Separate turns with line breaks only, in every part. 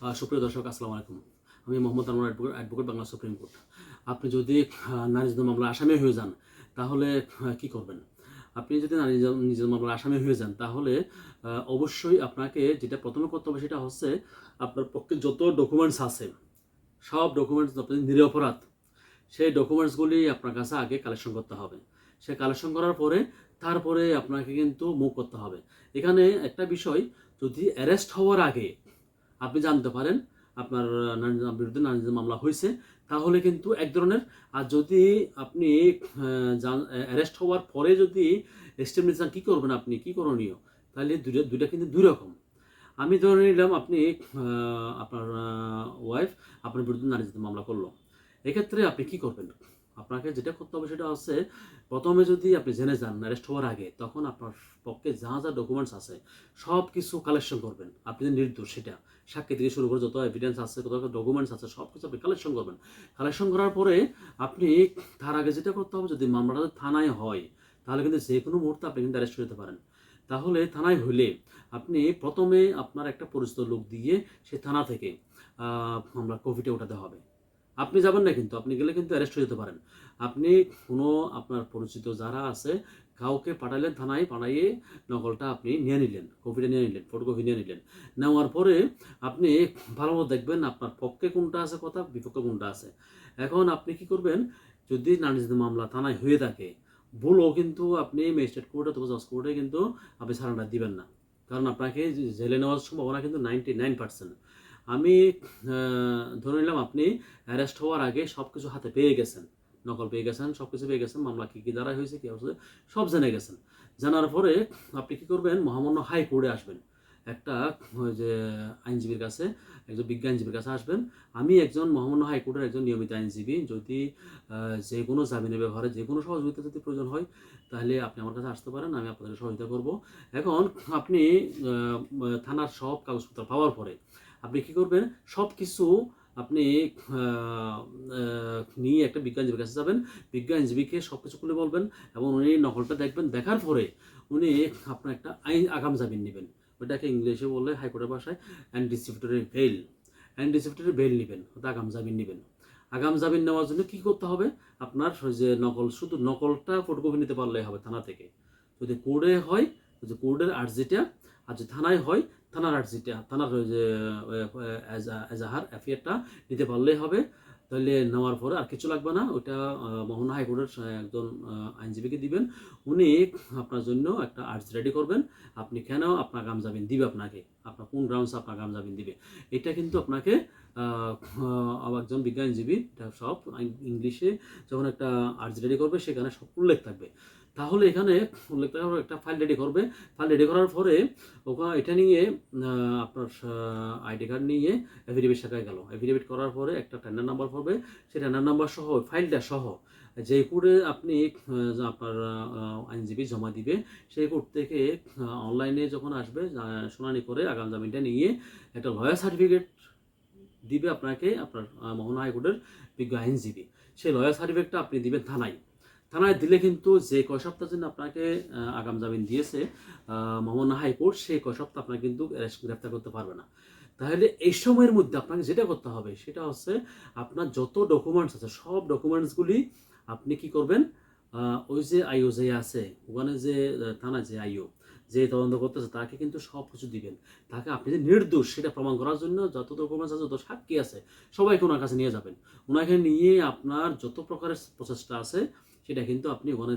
সুপ্রিয় দর্শক, আসসালামু আলাইকুম। আমি Mohammad Anwar advocate advocate Bangla supreme court. আপনি যদি নারী মামলা আসামি হয়ে যান, তাহলে কি করবেন? আপনি যদি নারী নির্যাতন মামলা আসামি হয়ে যান, তাহলে অবশ্যই আপনাকে যেটা প্রথমে করতে হবে সেটা হচ্ছে, আপনার পক্ষে যত ডকুমেন্টস আছে, সব ডকুমেন্টস আপনি নিরপরাধ। সেই ডকুমেন্টসগুলি আপনার কাছে আগে কালেকশন করতে হবে। সে কালেকশন করার পরে, তারপরে আপনাকে কিন্তু মুভ করতে হবে। এখানে একটা বিষয়, যদি অ্যারেস্ট হওয়ার আগে আপনি জানতে পারেন, আপনার নারী বিরুদ্ধে নারী মামলা হয়েছে, তাহলে কিন্তু এক ধরনের, আর যদি আপনি অ্যারেস্ট হওয়ার পরে যদি স্টেপ কী করবেন আপনি, কী করণীয়? তাহলে দুটো দুইটা কিন্তু দুই রকম। আমি ধরে নিলাম আপনি আপনার ওয়াইফ আপনার বিরুদ্ধে নারী মামলা করল। এক্ষেত্রে আপনি কি করবেন? আপনাকে যেটা করতে হবে সেটা হচ্ছে, প্রথমে যদি আপনি জেনে যান অ্যারেস্ট হওয়ার আগে, তখন আপনার পক্ষে যা যা ডকুমেন্টস আছে সব কিছু কালেকশন করবেন। আপনি যে নির্দোষ সেটা, সাক্ষী থেকে শুরু করে যত এভিডেন্স আছে কত ডকুমেন্টস আছে সব কিছু আপনি কালেকশন করবেন। কালেকশন করার পরে আপনি তার আগে যেটা করতে হবে, যদি মামলাটা থানায় হয়, তাহলে কিন্তু যে কোনো মুহূর্তে আপনি কিন্তু অ্যারেস্ট হতে পারেন। তাহলে থানায় হলে আপনি প্রথমে আপনার একটা পরিচিত লোক দিয়ে সে থানা থেকে মামলা কপিটা উঠাতে হবে। আপনি যাবেন না কিন্তু, আপনি গেলে কিন্তু অ্যারেস্ট হয়ে যেতে পারেন। আপনি কোনো আপনার পরিচিত যারা আছে, কাউকে পাঠালেন থানায়, পাঠাইয়ে নকলটা আপনি নিয়ে নিলেন, কপিটা নিয়ে নিলেন ফটোকপি নিয়ে নিলেন। নেওয়ার পরে আপনি ভালো দেখবেন আপনার পক্ষে কোনটা আছে কথা, বিপক্ষে কোনটা আছে। এখন আপনি কি করবেন, যদি নির্যাতন মামলা থানায় হয়ে থাকে, ভুলও কিন্তু আপনি ম্যাজিস্ট্রেট কোর্টে অথবা জজ কোর্টে কিন্তু আপনি সারেন্ডার দিবেন না। কারণ আপনাকে জেলে নেওয়ার সম্ভাবনা কিন্তু নাইনটি নাইন পার্সেন্ট আমি ধরে নিলাম আপনি অ্যারেস্ট হওয়ার আগে সব কিছু হাতে পেয়ে গেছেন। নকল পেয়ে গেছেন সব কিছু পেয়ে গেছেন, মামলা কী কী দ্বারা হয়েছে, কী হয়েছে সব জেনে গেছেন। জানার পরে আপনি কী করবেন? মহামান্য হাইকোর্টে আসবেন। একটা, ওই যে আইনজীবীর কাছে, একজন বিজ্ঞ আইনজীবীর কাছে আসবেন। আমি একজন মহামান্য হাইকোর্টের একজন নিয়মিত আইনজীবী। যদি যে কোনো জামিনের ব্যবহারে যে কোনো সহযোগিতা যদি প্রয়োজন হয়, তাহলে আপনি আমার কাছে আসতে পারেন, আমি আপনাদের সহযোগিতা করব। এখন আপনি থানার সব কাগজপত্র পাওয়ার পরে আপনি কি করবেন? সব কিছু আপনি নিয়ে একটা বিজ্ঞান আইনজীবীর কাছে যাবেন। বিজ্ঞান আইনজীবীকে সব কিছু খুলে বলবেন এবং উনি নকলটা দেখবেন। দেখার পরে উনি আপনার একটা আইন আগাম জামিন নেবেন। ওটাকে ইংলিশে বললে হাইকোর্টের ভাষায় অ্যান্টিসিপেটরি বেল অ্যান্টিসিপেটরি বেল নেবেন, ওটা আগাম জামিন নেবেন। আগাম জামিন নেওয়ার জন্য কি করতে হবে? আপনার যে নকল, শুধু নকলটা ফটোকপি নিতে পারলেই হবে থানা থেকে। যদি কোর্টে হয়, যদি কোর্টের আর্জিটা, আর যদি থানায় হয় থানার আর্জিটা থানার যে এজাহার এফআইআরটা নিতে পারলেই হবে। তাহলে নেওয়ার পরে আর কিছু লাগবে না। ওটা মোহনা হাইকোর্টের একজন আইনজীবীকে দিবেন। উনি আপনার জন্য একটা আর্জি রেডি করবেন। আপনি কেন আপনার গাম জামিন দিবে আপনাকে? আপনার কোন গ্রাউন্ডস আপনার গাম জামিন দিবে? এটা কিন্তু আপনাকে একজন বিজ্ঞান আইনজীবী, এটা সব ইংলিশে যখন একটা আর্জি রেডি করবে, সেখানে সব উল্লেখ থাকবে। তাহলে এখানে উল্লেখ থাকার একটা ফাইল রেডি করবে। ফাইল রেডি করার পরে ওখানে এটা নিয়ে আপনার আইডি কার্ড নিয়ে এফিডেভিট শাখায় গেল। এফিডেভিট করার পরে একটা টেন্ডার নাম্বার পড়বে। সেই টেন্ডার নাম্বার সহ ফাইলটা সহ, যে কোর্টে আপনি আপনার আইনজীবী জমা দিবে, সেই কোর্ট থেকে অনলাইনে যখন আসবে শুনানি করে আগাম জামিনটা নিয়ে একটা লয়ার সার্টিফিকেট দিবে আপনাকে, আপনার মোহনা হাইকোর্টের বিজ্ঞ আইনজীবী। সেই লয়ার সার্টিফিকেটটা আপনি দিবেন থানায়। থানায় দিলে কিন্তু যে কয় সপ্তাহের জন্য আপনাকে আগাম জামিন দিয়েছে মোহনা হাইকোর্ট সেই কয় সপ্তাহ আপনাকে কিন্তু গ্রেপ্তার করতে পারবে না। তাহলে এই সময়ের মধ্যে আপনাকে যেটা করতে হবে, সেটা হচ্ছে আপনার যত ডকুমেন্টস আছে, সব ডকুমেন্টসগুলি আপনি কি করবেন ওই যে আইও যে আছে, ওখানে যে থানা যে আইও, যে তদন্ত করতেছে, তাকে কিন্তু সব কিছু দিবেন। তাকে আপনি যে নির্দোষ, সেটা প্রমাণ করার জন্য যত ডকুমেন্টস আছে, যত সাক্ষী আছে, সবাইকে ওনার কাছে নিয়ে যাবেন। ওনাকে নিয়ে আপনার যত প্রকারের প্রচেষ্টা আছে সেটা কিন্তু আপনি ওখানে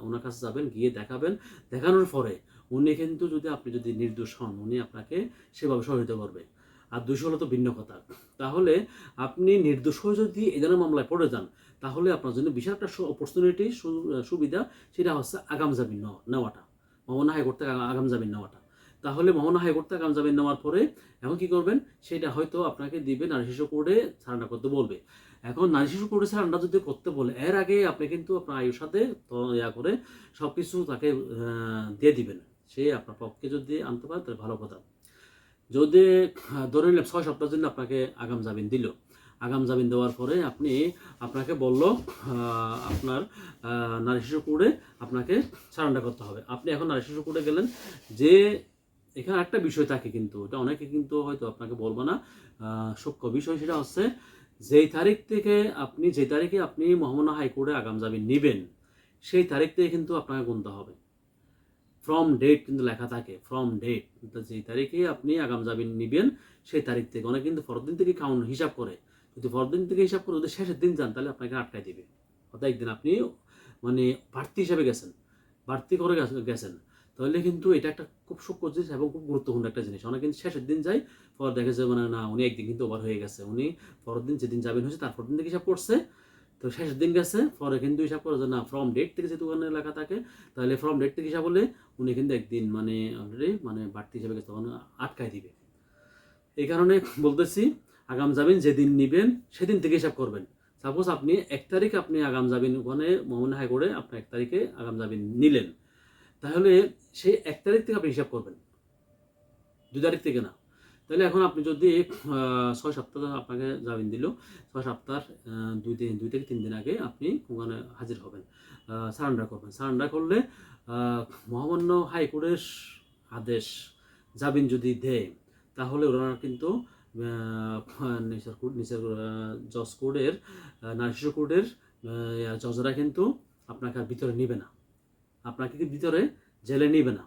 ওনার কাছে যাবেন, গিয়ে দেখাবেন। দেখানোর পরে উনি কিন্তু যদি আপনি যদি নির্দোষ হন, উনি আপনাকে সেভাবে সহযোগিতা করবে আর দোষী হলে তো ভিন্ন কথা। তাহলে আপনি নির্দোষ হয়ে যদি এই ধরনের মামলায় পড়ে যান, তাহলে আপনার জন্য বিশাল একটা অপরচুনিটি সুবিধা, সেটা হচ্ছে আগাম জামিন নেওয়া- নেওয়াটা। মোহনা হাইকোর্ট থেকে আগাম জামিন নেওয়াটা। তাহলে মোহনা হাইকোর্ট থেকে আগাম জামিন নেওয়ার পরে এখন কি করবেন? সেটা হয়তো আপনাকে দিবে নারী শিশু কোর্টে সারেন্ডার করতে বলবে। এখন নারী শিশু কোর্টে সারেন্ডার যদি করতে বলে, এর আগে আপনি কিন্তু আপনার আয়ুর সাথে ইয়া করে সব কিছু তাকে দিয়ে দিবেন। সে আপনার পক্ষে যদি আনতে পারে, তাহলে ভালো কথা। যদি ধরে নিলাম ছয় সপ্তাহের জন্য আপনাকে আগাম জামিন দিল। আগাম জামিন দেওয়ার পরে আপনি আপনাকে বলল আপনার নারী শিশু কোর্টে আপনাকে সারেন্ডার করতে হবে। আপনি এখন নারী শিশু কোর্টে গেলেন যে, এখানে একটা বিষয় থাকে কিন্তু, এটা অনেকে কিন্তু হয়তো আপনাকে বলব না। সূক্ষ্ম বিষয় সেটা হচ্ছে যেই তারিখ থেকে আপনি যে তারিখে আপনি মোহাম্মদ হাইকোর্টে আগাম জামিন নেবেন, সেই তারিখ থেকে কিন্তু আপনাকে গুনতে হবে। ফ্রম ডেট কিন্তু লেখা থাকে ফ্রম ডেট যেই তারিখে আপনি আগাম জামিন নেবেন, সেই তারিখ থেকে অনেক কিন্তু পরের দিন থেকে কাউন্ট হিসাব করে। যদি পরের দিন থেকে হিসাব করে যদি শেষের দিন যান, তাহলে আপনাকে আটকায় দিবে। অর্থাৎ একদিন আপনি মানে বাড়তি হিসাবে গেছেন, বাড়তি করে গেছে- গেছেন। তাহলে কিন্তু এটা একটা খুব সূক্ষ্ম জিনিস এবং খুব গুরুত্বপূর্ণ একটা জিনিস। অনেক কিন্তু শেষের দিন যায় পরে দেখে যে মানে না, উনি একদিন কিন্তু ওভার হয়ে গেছে। উনি পরের দিন যেদিন যাবেন হয়েছে তারপর দিন থেকে হিসাব করছে। তো শেষের দিন গেছে, পরে কিন্তু হিসাব করে না ফ্রম ডেট থেকে যেহেতু ওখানে লেখা থাকে, তাহলে ফ্রম ডেট থেকে হিসাব হলে উনি কিন্তু একদিন মানে অলরেডি মানে বাড়তি হিসাবে গেছে, তখন আটকায় দিবে। এই কারণে বলতেছি, আগাম জামিন যেদিন নিবেন, সেদিন থেকে হিসাব করবেন। সাপোজ আপনি এক তারিখ আপনি আগাম জামিন ওখানে মোহাম্মদ হাইকোর্টে আপনি এক তারিখে আগাম জামিন নিলেন। তাহলে সেই এক তারিখ থেকে আপনি হিসাব করবেন। দুই তারিখ থেকে না। তাহলে এখন আপনি যদি ছয় সপ্তাহ আপনাকে জামিন দিল, ছয় সপ্তাহ দুই দিন, দুই থেকে তিন দিন আগে আপনি ওখানে হাজির হবেন সারেন্ডার করবেন। সারেন্ডার করলে মহামান্য হাইকোর্টের আদেশ জামিন যদি দেয়, তাহলে ওনারা কিন্তু নিচের কোর্ট নিচের জজ কোর্টের নারী কোর্টের জজরা কিন্তু আপনাকে ভিতরে নেবে না। আপনাকে কিন্তু ভিতরে জেলে নেবে না?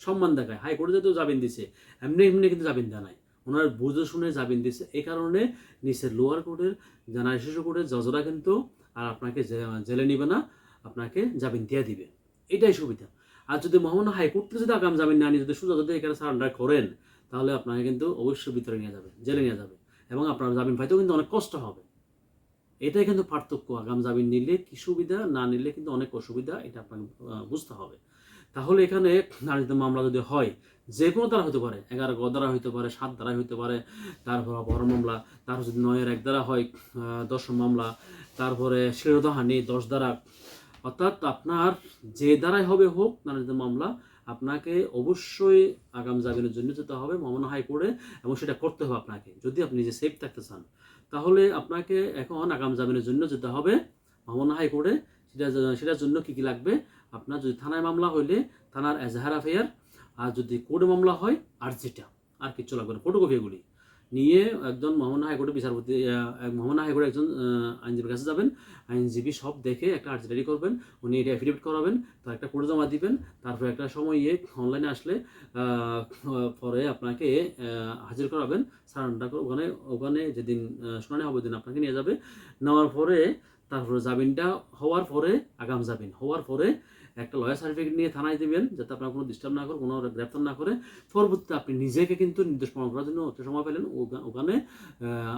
সম্মান দেখায়। হাইকোর্টে যেহেতু জামিন দিছে। এমনি এমনি কিন্তু জামিন দেয় নাই। ওনার বুঝে শুনে জামিন দিছে। এই কারণে নিচের লোয়ার কোর্টের নারী শিশু কোর্টের জজরা কিন্তু আর আপনাকে জেলে নিবে না, আপনাকে জামিন দিয়ে দিবে। এটাই সুবিধা। আর যদি মোহাম্মদ হাইকোর্ট যদি আগাম জামিন না নিয়ে যদি সুযোগ যদি এখানে সারেন্ডার করেন, তাহলে আপনাকে কিন্তু অবশ্যই ভিতরে নিয়ে যাবে, জেলে নিয়ে যাবে। এবং আপনার জামিন পাইতেও কিন্তু অনেক কষ্ট হবে। এটাই কিন্তু পার্থক্য। আগাম জামিন নিলে কি সুবিধা, না নিলে কিন্তু অনেক অসুবিধা, এটা আপনাকে বুঝতে হবে। তাহলে এখানে নারীদের মামলা যদি হয় যে কোনো দ্বারা হতে পারে, এগারো গ দ্বারা হতে পারে, সাত দ্বারা হতে পারে, তারপর বড় মামলা, তারপর যদি নয়ের এক দ্বারা হয় দশম মামলা, তারপরে শিরোধাহানি দশ দ্বারা, অর্থাৎ আপনার যে দ্বারাই হবে হোক নারীদের মামলা, আপনাকে অবশ্যই আগাম জামিনের জন্য যেতে হবে মামলা হাইকোর্টে, এবং সেটা করতে হবে আপনাকে। যদি আপনি নিজে সেফ থাকতে চান তাহলে আপনাকে এখন আগাম জামিনের জন্য যেতে হবে। মামলা হাইকোর্টে। সেটা সেটার জন্য কী কী লাগবে? আপনার যদি থানায় মামলা হইলে থানার এজাহার আফেয়ার আর যদি কোর্টে মামলা হয়, আর যেটা, আর কিচ্ছু লাগবে না। ফটোকপি এগুলি। নিয়ে একজন মহামান্য হাইকোর্টের বিচারপতি মহামান্য হাইকোর্টের একজন আইনজীবীর কাছে যাবেন। আইনজীবী সব দেখে একটা আর্জি রেডি করবেন, উনি এটা অ্যাফিডেভিট করাবেন, তার একটা কোর্ট জমা দিবেন, তারপর একটা সময় ইয়ে অনলাইনে আসলে পরে আপনাকে হাজির করাবেন। সারান্ডা ওখানে ওখানে যেদিন শুনানি হবে দিন আপনাকে নিয়ে যাবে। নেওয়ার পরে তারপরে জামিনটা হওয়ার পরে, আগাম জামিন হওয়ার পরে একটা লয়ার সার্টিফিকেট নিয়ে থানায় দেবেন, যাতে আপনার কোনো ডিস্টার্ব না করে, কোনো গ্রেপ্তার না করে। পরবর্তীতে আপনি নিজেকে কিন্তু নির্দেশ প্রমাণ করার জন্য একটা সময় পেলেন। ওখানে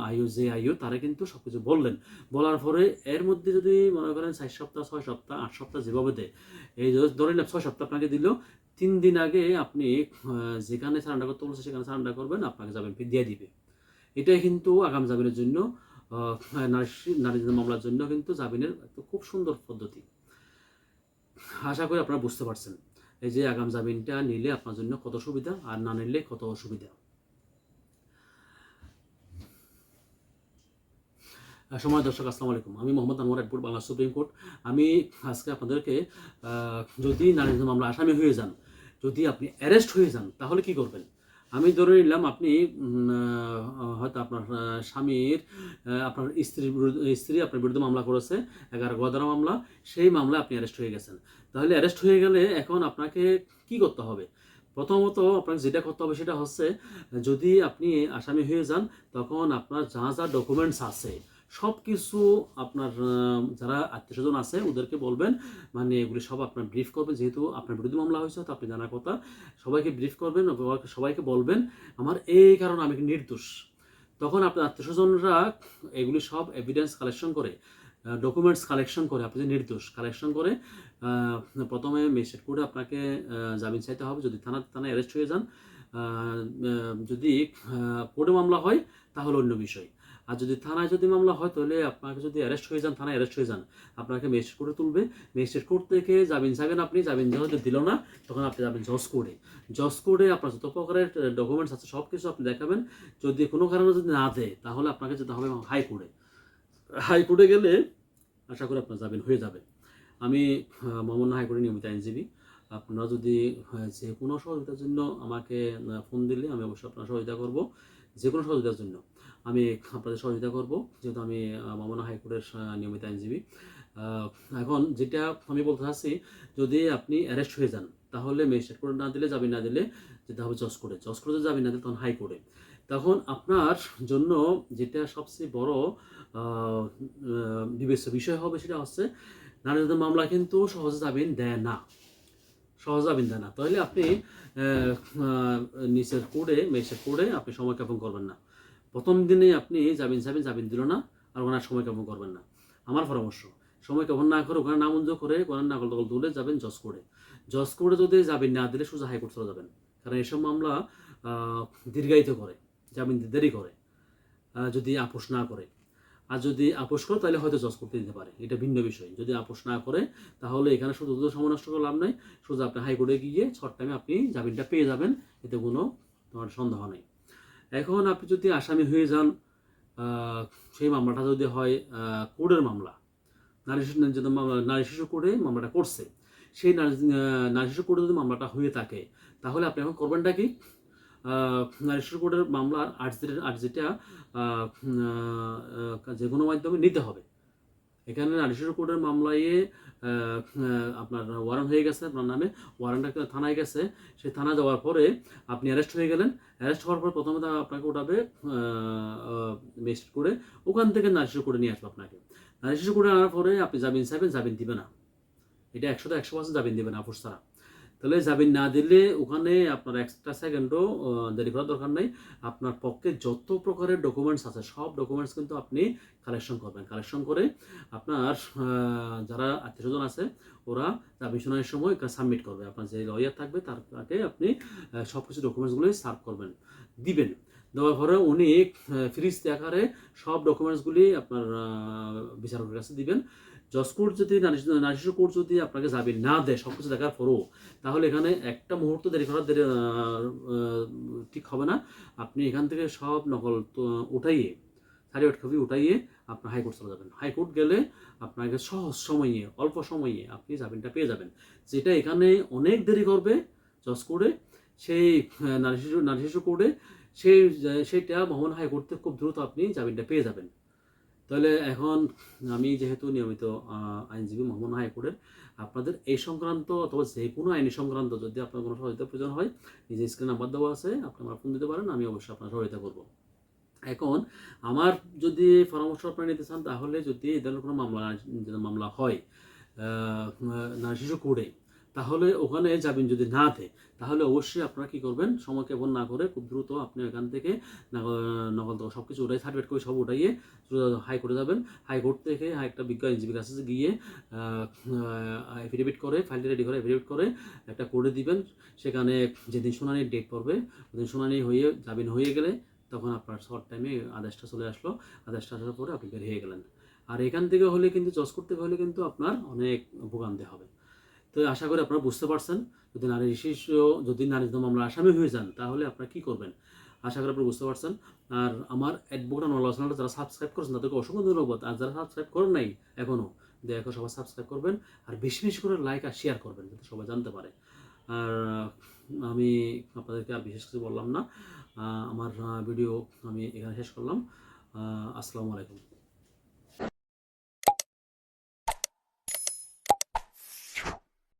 আইও যে আইও, তারা কিন্তু সব কিছু বললেন। বলার পরে এর মধ্যে যদি মনে করেন চার সপ্তাহ, ছয় সপ্তাহ, আট সপ্তাহ যেভাবে দেয়, এই ধরে নেন ছয় সপ্তাহ আপনাকে দিল, তিন দিন আগে আপনি যেখানে সারেন্ডার করতে বলছে সেখানে সারেন্ডার করবেন, আপনাকে ফি দিয়ে দিবে। এটাই কিন্তু আগাম জামিনের জন্য নারী নারীদের মামলার জন্য কিন্তু জামিনের একটা খুব সুন্দর পদ্ধতি। আশা করি আপনারা বুঝতে পারছেন। এই যে আগাম জামিনটা নিলে আপনার জন্য কত সুবিধা, আর না নিলে কত অসুবিধা? সময় দর্শক, আসসালামু আলাইকুম। আমি মোহাম্মদ আনোয়ার অ্যাডভোট বাংলা সুপ্রিম কোর্ট। আমি আজকে আপনাদেরকে যদি নারীদের মামলা আসামি হয়ে যান, যদি আপনি অ্যারেস্ট হয়ে যান, তাহলে কি করবেন? আমি ধরে নিলাম আপনি হয়তো আপনার স্বামীর আপনার স্ত্রীর বিরুদ্ধে, স্ত্রী আপনার বিরুদ্ধে মামলা করেছে, এগারো গদারা মামলা, সেই মামলায় আপনি অ্যারেস্ট হয়ে গেছেন। তাহলে অ্যারেস্ট হয়ে গেলে এখন আপনাকে কি করতে হবে? প্রথমত আপনাকে যেটা করতে হবে সেটা হচ্ছে, যদি আপনি আসামি হয়ে যান, তখন আপনার যা যা ডকুমেন্টস আছে সব কিছু আপনার যারা আত্মীয় স্বজন আছে, ওদেরকে বলবেন। মানে এগুলি সব আপনার ব্রিফ করবেন। যেহেতু আপনার বিরুদ্ধে মামলা হয়েছে, তো আপনি জানার কথা। সবাইকে ব্রিফ করবেন, সবাইকে- বলবেন। আমার এই কারণে আমি নির্দোষ। তখন আপনার আত্মীয় স্বজনরা এগুলি সব এভিডেন্স কালেকশন করে ডকুমেন্টস কালেকশন করে, আপনি যে নির্দোষ কালেকশন করে প্রথমে মেসেজ করে আপনাকে জামিন চাইতে হবে। যদি থানা, থানায় অ্যারেস্ট হয়ে যান যদি কোর্টে মামলা হয়, তাহলে অন্য বিষয়। আর যদি থানায় যদি মামলা হয়, তাহলে আপনাকে যদি অ্যারেস্ট হয়ে যান, থানায় অ্যারেস্ট হয়ে যান। আপনাকে ম্যাজিস্ট্রেট কোর্টে তুলবে। ম্যাজিস্ট্রেট কোর্ট থেকে জামিন চাইবেন আপনি, জামিন যখন দিল না, তখন আপনি যাবেন জজ কোর্টে জজ কোর্টে আপনার যত প্রকারের ডকুমেন্টস আছে সব কিছু আপনি দেখাবেন। যদি কোনো কারণে যদি না দেয়, তাহলে আপনাকে যেতে হবে হাইকোর্টে হাইকোর্টে গেলে আশা করি আপনার জামিন হয়ে যাবে। আমি মোহাম্মদ হাইকোর্টে নিয়মিত আইনজীবী। আপনারা যদি যে কোনো সহযোগিতার জন্য আমাকে ফোন দিলে আমি অবশ্যই আপনার সহযোগিতা করব, যে কোনো সহযোগিতার জন্য। আমি আপনাদের সহযোগিতা করব, যেহেতু আমি মামনা হাইকোর্টের নিয়মিত আইনজীবী। এখন যেটা আমি বলতে চাচ্ছি, যদি আপনি অ্যারেস্ট হয়ে যান, তাহলে ম্যাজিস্ট্রেট কোর্টে না দিলে যাবি না দিলে যেতে হবে জজ কোর্টে জজ কোর্টে যাবি না দিলে তখন হাইকোর্টে তখন আপনার জন্য যেটা সবচেয়ে বড় বিবেচ্য বিষয় হবে সেটা হচ্ছে নারী মামলা কিন্তু সহজে জামিন দেয় না। সহজ জামিন দেয় না তাহলে আপনি নিচের কোর্টে ম্যাজিস্ট্রেট কোর্টে আপনি সময় জ্ঞাপন করবেন না। প্রথম দিনে আপনি জামিন সাবিন জামিন দিল না আর ওখানে আর সময় জ্ঞাপন করবেন না। আমার পরামর্শ, সময় জ্ঞাপন না করে ওখানে নামঞ্জ করে ওখানে নাকল দখল তুলে যাবেন জজ কোর্টে জজ কোর্টে যদি জামিন না দিলে সোজা হাইকোর্ট চলে যাবেন। কারণ এসব মামলা দীর্ঘায়িত করে, জামিন দেরি করে যদি আপোষ না করে। আর যদি আপোষ করে, তাহলে হয়তো জজ করতে দিতে পারে। এটা ভিন্ন বিষয়। যদি আপোষ না করে, তাহলে এখানে শুধু শুধু সময় নষ্ট করে লাভ নেই। শুধু আপনি হাইকোর্টে গিয়ে ছট টাইমে আপনি জামিনটা পেয়ে যাবেন। এতে কোনো তোমার সন্দেহ নেই। এখন আপনি যদি আসামি হয়ে যান সেই মামলাটা যদি হয় কোর্টের মামলা। নারী শিশু মামলা, নারী শিশু কোর্টে মামলাটা করছে। সেই নারী নারী শিশু কোর্টে যদি মামলাটা হয়ে থাকে, তাহলে আপনি এখন করবেনটা কি? শিশু কোর্টের মামলার আর্জিটা আর্জিটা যে কোনো মাধ্যমে নিতে হবে। এখানে নারী কোর্টের মামলায় আপনার ওয়ারেন্ট হয়ে গেছে, আপনার নামে ওয়ারেন্টটা থানায় গেছে। সেই থানা যাওয়ার পরে আপনি অ্যারেস্ট হয়ে গেলেন। অ্যারেস্ট হওয়ার পর প্রথমে আপনাকে ওঠাবে ম্যাজিস্ট্রেট করে ওখান থেকে শিশু কোর্টে নিয়ে আসবে আপনাকে। নারী কোর্টে আনার পরে আপনি জামিন চাইবেন, জামিন দিবে না। এটা একশোতে একশো পার্সেন্ট জামিন দেবে না আপোষ ছাড়া। তাহলে জামিন না দিলে ওখানে আপনার এক্সট্রা সেকেন্ডও দেরি করার দরকার নেই। আপনার পক্ষে যত প্রকারের ডকুমেন্টস আছে, সব ডকুমেন্টস কিন্তু আপনি কালেকশন করবেন। কালেকশন করে আপনার যারা আত্মীয় স্বজন আছে, ওরা জামিন শুনানির সময় সাবমিট করবে। আপনার যে লয়ার থাকবে, তার তাকে আপনি সব কিছু ডকুমেন্টসগুলোই সার্ভ করবেন, দিবেন। দেওয়ার পরে উনি ফ্রিজ আকারে সব ডকুমেন্টসগুলি আপনার বিচারকের কাছে দিবেন। জজ কোর্ট যদি নারী কোর্ট যদি আপনাকে জামিন না দেয় সব কিছু দেখার পরও, তাহলে এখানে একটা মুহূর্ত দেরি করার দেরি ঠিক হবে না। আপনি এখান থেকে সব নকল উঠাইয়ে সার্টিফিকেট কপি উঠাইয়ে আপনার হাইকোর্ট চলে যাবেন। হাইকোর্ট গেলে আপনাকে সহজ সময়ে, অল্প সময়ে আপনি জামিনটা পেয়ে যাবেন। যেটা এখানে অনেক দেরি করবে জজ কোর্টে সেই নারী শিশু নারী শিশু কোর্টে সেই সেইটা মোহন হাইকোর্ট থেকে খুব দ্রুত আপনি জামিনটা পেয়ে যাবেন। তাহলে এখন আমি যেহেতু নিয়মিত আইনজীবী মোহাম্মদ হাইকোর্টের, আপনাদের এই সংক্রান্ত অথবা যে কোনো আইনি সংক্রান্ত যদি আপনার কোনো সহযোগিতা প্রয়োজন হয় নিজে স্ক্রিন নাম্বার দেওয়া আছে, আপনি আমার ফোন দিতে পারেন, আমি অবশ্যই আপনার সহযোগিতা করব। এখন আমার যদি পরামর্শ আপনারা নিতে চান, তাহলে যদি এই ধরনের কোনো মামলা মামলা হয় নারী শিশু কোর্টে তাহলে ওখানে যাবেন যদি না দেয়, তাহলে অবশ্যই আপনারা কি করবেন? সময় কেবল না করে খুব দ্রুত আপনি এখান থেকে তো সব কিছু উঠাই সার্টিফিকেট করে সব উঠাইয়ে হাই হাইকোর্টে যাবেন। হাইকোর্ট থেকে একটা বিজ্ঞ আইনজীবীর কাছে গিয়ে এফিডেভিট করে ফাইলটি রেডি করে এফিডেভিট করে একটা কোর্টে দিবেন। সেখানে যেদিন শুনানির ডেট পড়বে, ওদিন শুনানি হয়ে জামিন হয়ে গেলে তখন আপনার শর্ট টাইমে আদেশটা চলে আসলো। আদেশটা আসার পরে আপনি বের হয়ে গেলেন। আর এখান থেকে হলে কিন্তু, জজ করতে হলে কিন্তু আপনার অনেক ভোগান্তি হবে। তো আশা করি আপনারা বুঝতে পারছেন, যদি নারী শিশু, যদি নারী মামলা আসামি হয়ে যান, তাহলে আপনারা কী করবেন? আশা করি আপনারা বুঝতে পারছেন। আর আমার অ্যাডভোকেট নলেজ চ্যানেলটা যারা সাবস্ক্রাইব করেছেন, তাদেরকে অসংখ্য ধন্যবাদ। আর যারা সাবস্ক্রাইব করেন নাই এখনও করে সবাই সাবস্ক্রাইব করবেন। আর বেশি বেশি করে লাইক আর শেয়ার করবেন, যাতে সবাই জানতে পারে। আর, আমি আপনাদেরকে আর বিশেষ কিছু বললাম না। আমার ভিডিও আমি এখানে শেষ করলাম। আসসালামু আলাইকুম।